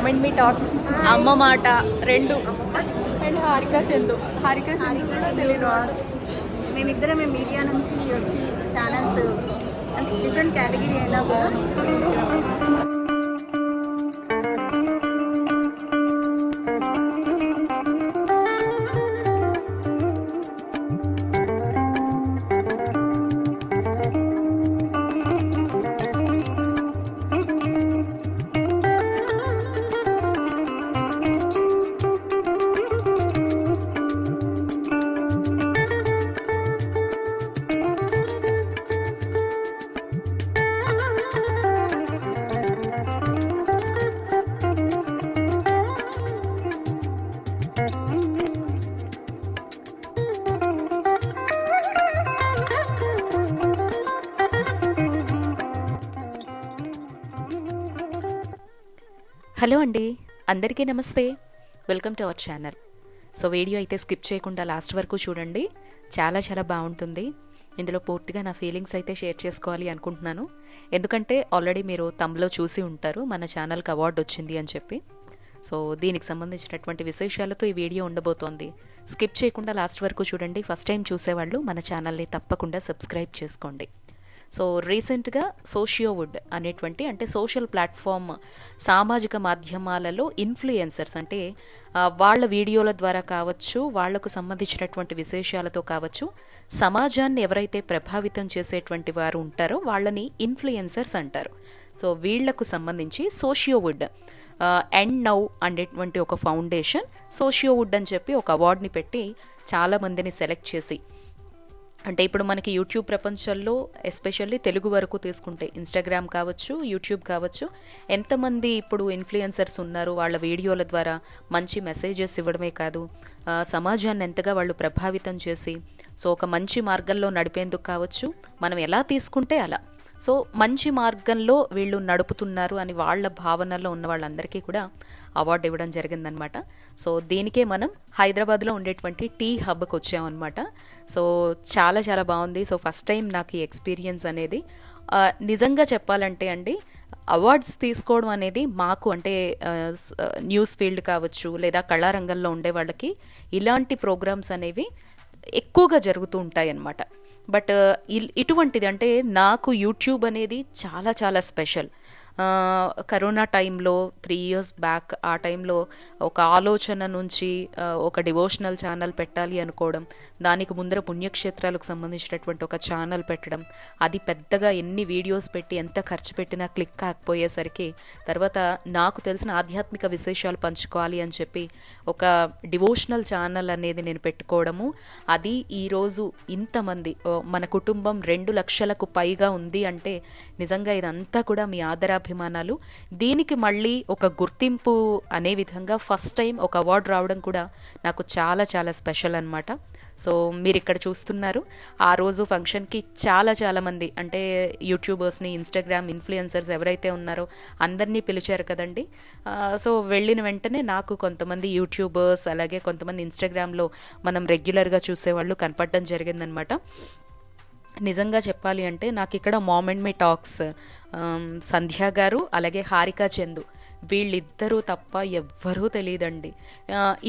Ma'am and me talks అమ్మ మాట రెండు. అండ్ హారిక చందు. హారిక చందు కూడా తెలియదు. మేమిద్దరం మేము మీడియా నుంచి వచ్చి ఛానల్స్ అంటే డిఫరెంట్ కేటగిరీ అయినా కూడా హలో అండి అందరికీ నమస్తే. Welcome to our channel. So video అయితే స్కిప్ చేయకుండా లాస్ట్ వరకు చూడండి. చాలా చాలా బాగుంటుంది. ఇందులో పూర్తిగా నా ఫీలింగ్స్ అయితే షేర్ చేసుకోవాలి అనుకుంటున్నాను. ఎందుకంటే ఆల్రెడీ మీరు తమలో చూసి ఉంటారు. మన ఛానల్కి అవార్డు వచ్చింది అని చెప్పి. సో దీనికి సంబంధించినటువంటి విశేషాలతో ఈ వీడియో ఉండబోతోంది. స్కిప్ చేయకుండా లాస్ట్ వరకు చూడండి. ఫస్ట్ టైం చూసేవాళ్ళు మన ఛానల్ని తప్పకుండా సబ్స్క్రైబ్ చేసుకోండి. సో రీసెంట్గా సోషియోవుడ్ అనేటువంటి అంటే సోషల్ ప్లాట్ఫామ్ సామాజిక మాధ్యమాలలో ఇన్ఫ్లుయెన్సర్స్ అంటే వాళ్ళ వీడియోల ద్వారా కావచ్చు వాళ్ళకు సంబంధించినటువంటి విశేషాలతో కావచ్చు సమాజాన్ని ఎవరైతే ప్రభావితం చేసేటువంటి వారు ఉంటారో వాళ్ళని ఇన్ఫ్లుయెన్సర్స్ అంటారు. సో వీళ్ళకు సంబంధించి సోషియోవుడ్ ఎండ్ నౌ అనేటువంటి ఒక ఫౌండేషన్ సోషియోవుడ్ అని చెప్పి ఒక అవార్డుని పెట్టి చాలా మందిని సెలెక్ట్ చేసి అంటే ఇప్పుడు మనకి యూట్యూబ్ ప్రపంచంలో ఎస్పెషల్లీ తెలుగు వరకు తీసుకుంటే ఇన్స్టాగ్రామ్ కావచ్చు యూట్యూబ్ కావచ్చు ఎంతమంది ఇప్పుడు ఇన్ఫ్లుయెన్సర్స్ ఉన్నారు వాళ్ళ వీడియోల ద్వారా మంచి మెసేజెస్ ఇవ్వడమే కాదు సమాజాన్ని ఎంతగా వాళ్ళు ప్రభావితం చేసి సో ఒక మంచి మార్గంలో నడిపేందుకు కావచ్చు మనం ఎలా తీసుకుంటే అలా. సో మంచి మార్గంలో వీళ్ళు నడుపుతున్నారు అని వాళ్ళ భావనలో ఉన్న వాళ్ళందరికీ కూడా అవార్డు ఇవ్వడం జరిగిందనమాట సో దీనికే మనం హైదరాబాద్లో ఉండేటువంటి టీ హబ్కి వచ్చామన్నమాట. సో చాలా చాలా బాగుంది. సో ఫస్ట్ టైం నాకు ఈ ఎక్స్పీరియన్స్ అనేది. నిజంగా చెప్పాలంటే అండి అవార్డ్స్ తీసుకోవడం అనేది మాకు అంటే న్యూస్ ఫీల్డ్ కావచ్చు లేదా కళారంగంలో ఉండే వాళ్ళకి ఇలాంటి ప్రోగ్రామ్స్ అనేవి ఎక్కువగా జరుగుతూ ఉంటాయి అన్నమాట బట్ ఇటువంటిది అంటే నాకు యూట్యూబ్ అనేది చాలా చాలా స్పెషల్. కరోనా టైంలో త్రీ ఇయర్స్ బ్యాక్ ఆ టైంలో ఒక ఆలోచన నుంచి ఒక డివోషనల్ ఛానల్ పెట్టాలి అనుకోవడం దానికి ముందర పుణ్యక్షేత్రాలకు సంబంధించినటువంటి ఒక ఛానల్ పెట్టడం అది పెద్దగా ఎన్ని వీడియోస్ పెట్టి ఎంత ఖర్చు పెట్టినా క్లిక్ కాకపోయేసరికి తర్వాత నాకు తెలిసిన ఆధ్యాత్మిక విశేషాలు పంచుకోవాలి అని చెప్పి ఒక డివోషనల్ ఛానల్ అనేది నేను పెట్టుకోవడము అది ఈరోజు ఇంతమంది మన కుటుంబం రెండు లక్షలకు పైగా ఉంది అంటే నిజంగా ఇదంతా కూడా మీ అభిమానాలు. దీనికి మళ్ళీ ఒక గుర్తింపు అనే విధంగా ఫస్ట్ టైం ఒక అవార్డు రావడం కూడా నాకు చాలా చాలా స్పెషల్ అనమాట సో మీరు ఇక్కడ చూస్తున్నారు. ఆ రోజు ఫంక్షన్కి చాలా చాలా మంది అంటే యూట్యూబర్స్ని ఇన్స్టాగ్రామ్ ఇన్ఫ్లుయెన్సర్స్ ఎవరైతే ఉన్నారో అందరినీ పిలిచారు కదండి. సో వెళ్ళిన వెంటనే నాకు కొంతమంది యూట్యూబర్స్ అలాగే కొంతమంది ఇన్స్టాగ్రామ్లో మనం రెగ్యులర్గా చూసేవాళ్ళు కనపడడం జరిగిందనమాట నిజంగా చెప్పాలి అంటే నాకు ఇక్కడ mom and me talks Sandhya garu అలాగే హారిక చందు వీళ్ళిద్దరూ తప్ప ఎవ్వరూ తెలియదండి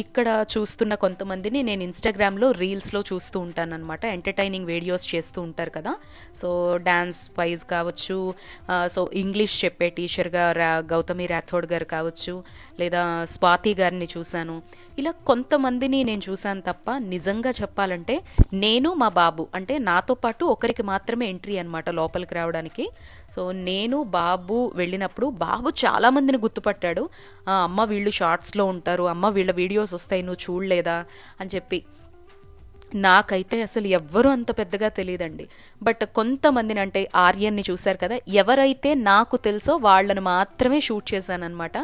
ఇక్కడ చూస్తున్న కొంతమందిని నేను ఇన్స్టాగ్రామ్లో రీల్స్లో చూస్తూ ఉంటానన్నమాట. ఎంటర్టైనింగ్ వీడియోస్ చేస్తూ ఉంటారు కదా. సో డ్యాన్స్ వైజ్ కావచ్చు సో ఇంగ్లీష్ చెప్పే టీచర్గా రా గౌతమి రాథోడ్ గారు కావచ్చు లేదా స్వాతి గారిని చూశాను. ఇలా కొంతమందిని నేను చూశాను తప్ప నిజంగా చెప్పాలంటే నేను మా బాబు అంటే నాతో పాటు ఒకరికి మాత్రమే ఎంట్రీ అనమాట లోపలికి రావడానికి. సో నేను బాబు వెళ్ళినప్పుడు బాబు చాలామందిని గుర్తుపట్టాడు. "ఆ, అమ్మ వీళ్ళు షార్ట్స్లో ఉంటారు అమ్మ వీళ్ళ వీడియోస్ వస్తాయి నువ్వు చూడలేదా? అని చెప్పి. నాకైతే అసలు ఎవ్వరూ అంత పెద్దగా తెలియదండి. బట్ కొంతమందిని అంటే ఆర్యన్ని చూశారు కదా ఎవరైతే నాకు తెలుసో వాళ్ళని మాత్రమే షూట్ చేశానన్నమాట.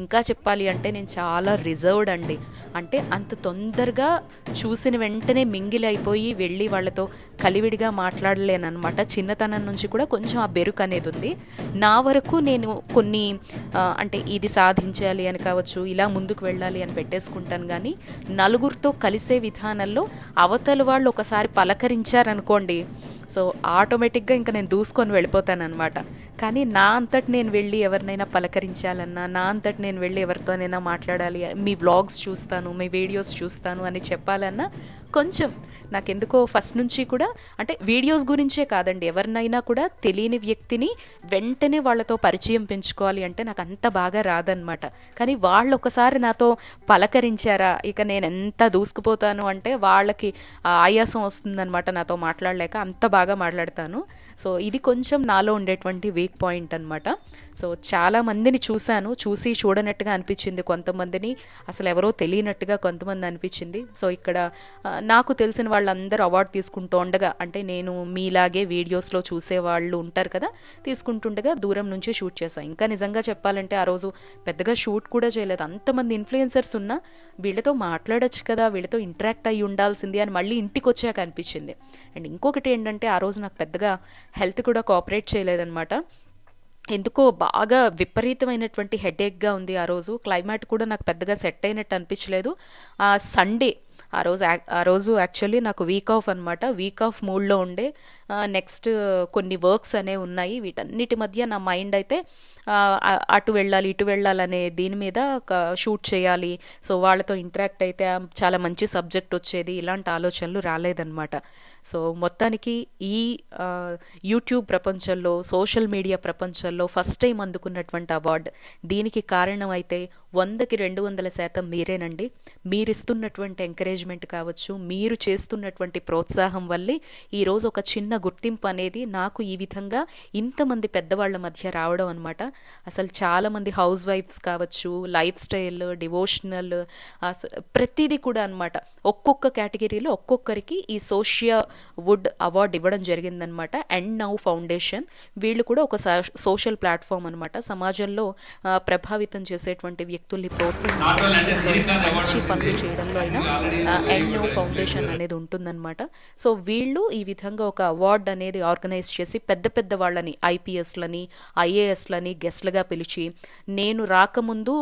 ఇంకా చెప్పాలి అంటే నేను చాలా రిజర్వ్డ్ అండి. అంటే అంత తొందరగా చూసిన వెంటనే మింగిలి అయిపోయి వెళ్ళి వాళ్ళతో కలివిడిగా మాట్లాడలేనమాట చిన్నతనం నుంచి కూడా కొంచెం ఆ బెరుకు అనేది ఉంది. నా వరకు నేను కొన్ని అంటే ఇది సాధించాలి అని కావచ్చు ఇలా ముందుకు వెళ్ళాలి అని పెట్టేసుకుంటాను కానీ నలుగురితో కలిసే విధానంలో అవతల వాళ్ళు ఒకసారి పలకరించారనుకోండి సో ఆటోమేటిక్గా ఇంకా నేను దూసుకొని వెళ్ళిపోతాను అనమాట కానీ నా అంతటి నేను వెళ్ళి ఎవరినైనా పలకరించాలన్నా నా అంతటి నేను వెళ్ళి ఎవరితోనైనా మాట్లాడాలి మీ వ్లాగ్స్ చూస్తాను మీ వీడియోస్ చూస్తాను అని చెప్పాలన్నా కొంచెం నాకెందుకో ఫస్ట్ నుంచి కూడా అంటే వీడియోస్ గురించే కాదండి ఎవరినైనా కూడా తెలియని వ్యక్తిని వెంటనే వాళ్ళతో పరిచయం పెంచుకోవాలి అంటే నాకు అంత బాగా రాదనమాట కానీ వాళ్ళు ఒకసారి నాతో పలకరించారా ఇక నేను ఎంత దూసుకుపోతాను అంటే వాళ్ళకి ఆయాసం వస్తుందనమాట నాతో మాట్లాడలేక అంత బాగా మాట్లాడతాను. సో ఇది కొంచెం నాలో ఉండేటువంటి వీక్ పాయింట్ అనమాట సో చాలా మందిని చూశాను చూసి చూడనట్టుగా అనిపించింది కొంతమందిని. అసలు ఎవరో తెలియనట్టుగా కొంతమంది అనిపించింది. సో ఇక్కడ నాకు తెలిసిన వాళ్ళందరూ అవార్డు తీసుకుంటూ ఉండగా అంటే నేను మీలాగే వీడియోస్లో చూసే వాళ్ళు ఉంటారు కదా తీసుకుంటుండగా దూరం నుంచి షూట్ చేశాను ఇంకా నిజంగా చెప్పాలంటే ఆ రోజు పెద్దగా షూట్ కూడా చేయలేదు. అంతమంది ఇన్ఫ్లుయెన్సర్స్ ఉన్నా వీళ్ళతో మాట్లాడొచ్చు కదా వీళ్ళతో ఇంటరాక్ట్ అయ్యి ఉండాల్సింది అని మళ్ళీ ఇంటికి వచ్చాక అనిపించింది. అండ్ ఇంకొకటి ఏంటంటే ఆ రోజు నాకు పెద్దగా హెల్త్ కూడా కోఆపరేట్ చేయలేదన్నమాట. ఎందుకో బాగా విపరీతమైనటువంటి హెడేక్గా ఉంది ఆ రోజు. క్లైమేట్ కూడా నాకు పెద్దగా సెట్ అయినట్టు అనిపించలేదు. ఆ సండే ఆ రోజు యాక్- ఆ రోజు యాక్చువల్లీ నాకు వీక్ ఆఫ్ అనమాట వీక్ ఆఫ్ మూడ్లో ఉండే. నెక్స్ట్ కొన్ని వర్క్స్ అనేవి ఉన్నాయి. వీటన్నిటి మధ్య నా మైండ్ అయితే అటు వెళ్ళాలి ఇటు వెళ్ళాలనే దీని మీద షూట్ చేయాలి. సో వాళ్ళతో ఇంటరాక్ట్ అయితే చాలా మంచి సబ్జెక్ట్ వచ్చేది. ఇలాంటి ఆలోచనలు రాలేదన్నమాట. సో మొత్తానికి ఈ యూట్యూబ్ ప్రపంచంలో సోషల్ మీడియా ప్రపంచంలో ఫస్ట్ టైం అందుకున్నటువంటి అవార్డు దీనికి కారణం అయితే వందకి రెండు వందల శాతం మీరేనండి. మీరిస్తున్నటువంటి ఎంకరేజ్మెంట్ కావచ్చు మీరు చేస్తున్నటువంటి ప్రోత్సాహం వల్లే ఈరోజు ఒక చిన్న గుర్తింపు అనేది నాకు ఈ విధంగా ఇంతమంది పెద్దవాళ్ళ మధ్య రావడం అనమాట అసలు చాలామంది హౌస్ వైఫ్స్ కావచ్చు లైఫ్ స్టైల్ డివోషనల్ ప్రతిదీ కూడా అనమాట ఒక్కొక్క కేటగిరీలో ఒక్కొక్కరికి ఈ సోషియా వుడ్ అవార్డు ఇవ్వడం జరిగిందనమాట అండ్ నౌ ఫౌండేషన్. వీళ్ళు కూడా ఒక సోషల్ ప్లాట్ఫామ్ అనమాట సమాజంలో ప్రభావితం చేసేటువంటి వ్యక్తుల్ని ప్రోత్సహించడం మంచి పనులు చేయడంలో అయినా అండ్ నౌ ఫౌండేషన్ అనేది ఉంటుందన్నమాట. సో వీళ్ళు ఈ విధంగా ఒక అవార్డు అనేది ఆర్గనైజ్ చేసి పెద్ద పెద్ద వాళ్ళని ఐపీఎస్లని ఐఏఎస్లని గెస్ట్లుగా పిలిచి నేను రాకముందు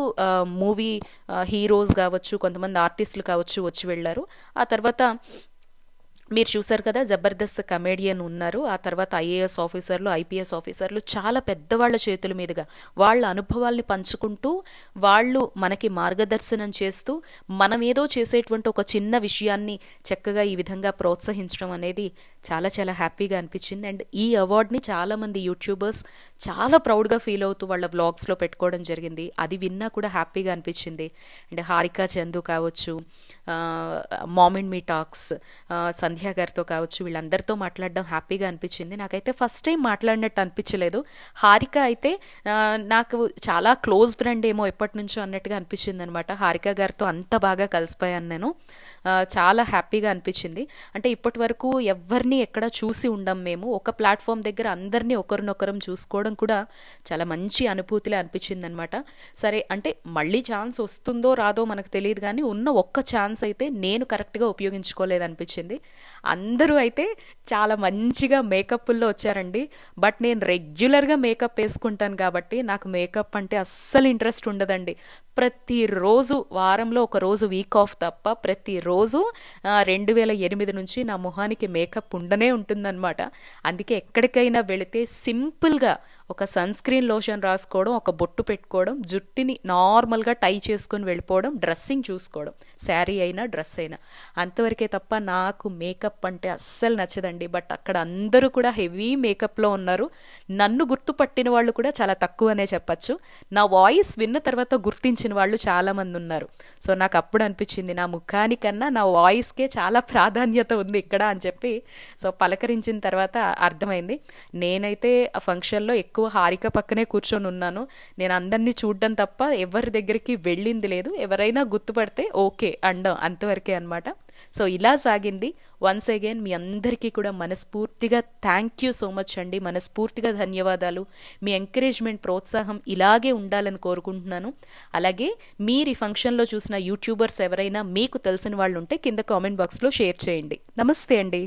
మూవీ హీరోస్ కావచ్చు కొంతమంది ఆర్టిస్టులు కావచ్చు వచ్చి వెళ్ళారు. ఆ తర్వాత మీరు చూసారు కదా జబర్దస్త్ కమేడియన్ ఉన్నారు. ఆ తర్వాత ఐఏఎస్ ఆఫీసర్లు ఐపీఎస్ ఆఫీసర్లు చాలా పెద్దవాళ్ళ చేతుల మీదుగా వాళ్ళ అనుభవాల్ని పంచుకుంటూ వాళ్ళు మనకి మార్గదర్శనం చేస్తూ మనం ఏదో చేసేటువంటి ఒక చిన్న విషయాన్ని చక్కగా ఈ విధంగా ప్రోత్సహించడం అనేది చాలా చాలా హ్యాపీగా అనిపించింది. అండ్ ఈ అవార్డ్ని చాలామంది యూట్యూబర్స్ చాలా ప్రౌడ్గా ఫీల్ అవుతూ వాళ్ళ వ్లాగ్స్లో పెట్టుకోవడం జరిగింది. అది విన్నా కూడా హ్యాపీగా అనిపించింది. అండ్ హారికా చందు కావచ్చు మామ్ మీ టాక్స్ సంధ్య గారితో కావచ్చు వీళ్ళందరితో మాట్లాడడం హ్యాపీగా అనిపించింది. నాకైతే ఫస్ట్ టైం మాట్లాడినట్టు అనిపించలేదు. హారిక అయితే నాకు చాలా క్లోజ్ ఫ్రెండ్ ఏమో ఎప్పటి నుంచో అన్నట్టుగా అనిపించింది అనమాట హారిక గారితో అంత బాగా కలిసిపోయాను నేను. చాలా హ్యాపీగా అనిపించింది. అంటే ఇప్పటి వరకు ఎవరిని ఎక్కడ చూసి ఉండం మేము. ఒక ప్లాట్ఫామ్ దగ్గర అందరినీ ఒకరినొకరం చూసుకోవడం కూడా చాలా మంచి అనుభూతిలే అనిపించింది అనమాట సరే అంటే మళ్ళీ ఛాన్స్ వస్తుందో రాదో మనకు తెలియదు కానీ ఉన్న ఒక్క ఛాన్స్ అయితే నేను కరెక్ట్గా ఉపయోగించుకోలేదనిపించింది అందరూ అయితే చాలా మంచిగా మేకప్ల్లో వచ్చారండి. బట్ నేను రెగ్యులర్గా మేకప్ వేసుకుంటాను కాబట్టి నాకు మేకప్ అంటే అస్సలు ఇంట్రెస్ట్ ఉండదండి. ప్రతిరోజు వారంలో ఒక రోజు వీక్ ఆఫ్ తప్ప ప్రతిరోజు రెండు వేల ఎనిమిది నుంచి నా మొహానికి మేకప్ ఉండనే ఉంటుందన్నమాట. అందుకే ఎక్కడికైనా వెళితే సింపుల్గా ఒక సన్ స్క్రీన్ లోషన్ రాసుకోవడం ఒక బొట్టు పెట్టుకోవడం జుట్టుని నార్మల్గా టై చేసుకొని వెళ్ళిపోవడం డ్రెస్సింగ్ చూసుకోవడం. శారీ అయినా డ్రెస్ అయినా. అంతవరకే తప్ప నాకు మేకప్ అంటే అస్సలు నచ్చదండి. బట్ అక్కడ అందరూ కూడా హెవీ మేకప్లో ఉన్నారు. నన్ను గుర్తుపట్టిన వాళ్ళు కూడా చాలా తక్కువనే చెప్పచ్చు. నా వాయిస్ విన్న తర్వాత గుర్తించిన వాళ్ళు చాలామంది ఉన్నారు. సో నాకు అప్పుడు అనిపించింది నా ముఖానికన్నా నా వాయిస్కే చాలా ప్రాధాన్యత ఉంది ఇక్కడ అని చెప్పి. సో పలకరించిన తర్వాత అర్థమైంది. నేనైతే ఆ ఫంక్షన్లో ఎక్కువ హారిక పక్కనే కూర్చొని ఉన్నాను. నేను అందరినీ చూడడం తప్ప ఎవరి దగ్గరికి వెళ్ళింది లేదు. ఎవరైనా గుర్తుపడితే ఓకే అండం అంతవరకే అనమాట సో ఇలా సాగింది. వన్స్ అగైన్ మీ అందరికీ కూడా మనస్ఫూర్తిగా థ్యాంక్ యూ సో మచ్ అండి. మనస్ఫూర్తిగా ధన్యవాదాలు. మీ ఎంకరేజ్మెంట్ ప్రోత్సాహం ఇలాగే ఉండాలని కోరుకుంటున్నాను. అలాగే మీరు ఈ ఫంక్షన్లో చూసిన యూట్యూబర్స్ ఎవరైనా మీకు తెలిసిన వాళ్ళు ఉంటే కింద కామెంట్ బాక్స్లో షేర్ చేయండి. నమస్తే అండి.